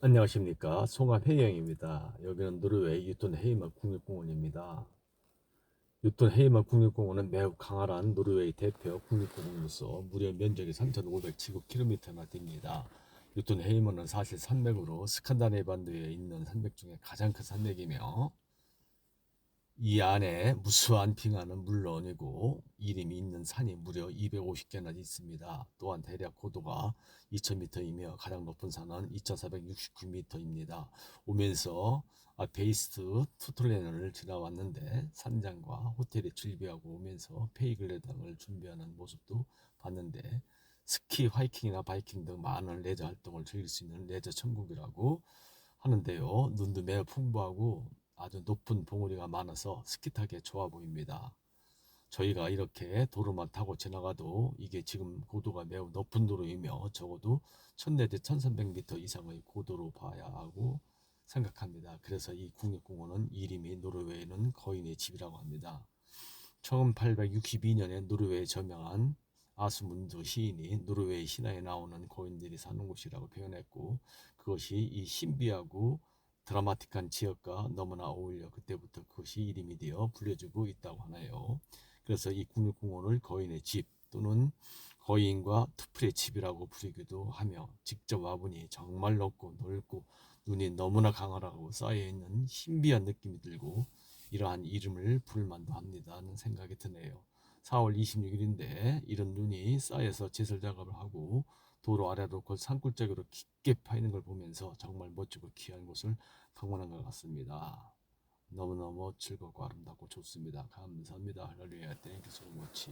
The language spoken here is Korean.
안녕하십니까 송합 해영입니다. 여기는 노르웨이 유톤 헤이마 국립공원입니다. 유톤 헤이마 국립공원은 매우 강활한 노르웨이 대표 국립공원으로서 무려 면적이 3,579km나 됩니다. 유톤 헤이머는 사실 산맥으로 스칸다네 반도에 있는 산맥 중에 가장 큰 산맥이며 이 안에 무수한 빙하는 물론이고 이름이 있는 산이 무려 250개나 있습니다. 또한 대략 고도가 2000m이며 가장 높은 산은 2469m입니다. 오면서 아, 베이스트 투틀랜을 지나왔는데 산장과 호텔에 출비하고 오면서 페이글레 등을 준비하는 모습도 봤는데 스키, 하이킹이나 바이킹 등 많은 레저 활동을 즐길 수 있는 레저 천국이라고 하는데요. 눈도 매우 풍부하고 아주 높은 봉우리가 많아서 스키 타기에 좋아 보입니다. 저희가 이렇게 도로만 타고 지나가도 이게 지금 고도가 매우 높은 도로이며 적어도 1000내지 1300m 이상의 고도로 봐야 하고 생각합니다. 그래서 이 국립공원은 이름이 노르웨이는 거인의 집이라고 합니다. 1862년에 노르웨이 저명한 아스문드 시인이 노르웨이 신화에 나오는 거인들이 사는 곳이라고 표현했고 그것이 이 신비하고 드라마틱한 지역과 너무나 어울려 그때부터 그것이 이름이 되어 불려지고 있다고 하나요. 그래서 이 국립공원을 거인의 집 또는 거인과 투플의 집이라고 부르기도 하며 직접 와보니 정말 높고 넓고 눈이 너무나 강하라고 쌓여있는 신비한 느낌이 들고 이러한 이름을 부를만도 합니다는 생각이 드네요. 4월 26일인데 이런 눈이 쌓여서 제설 작업을 하고 도로 아래로 그 산골짜기로 깊게 파이는 걸 보면서 정말 멋지고 귀한 곳을 방문한 것 같습니다. 너무너무 즐겁고 아름답고 좋습니다. 감사합니다. 할렐루야 땡큐 소모치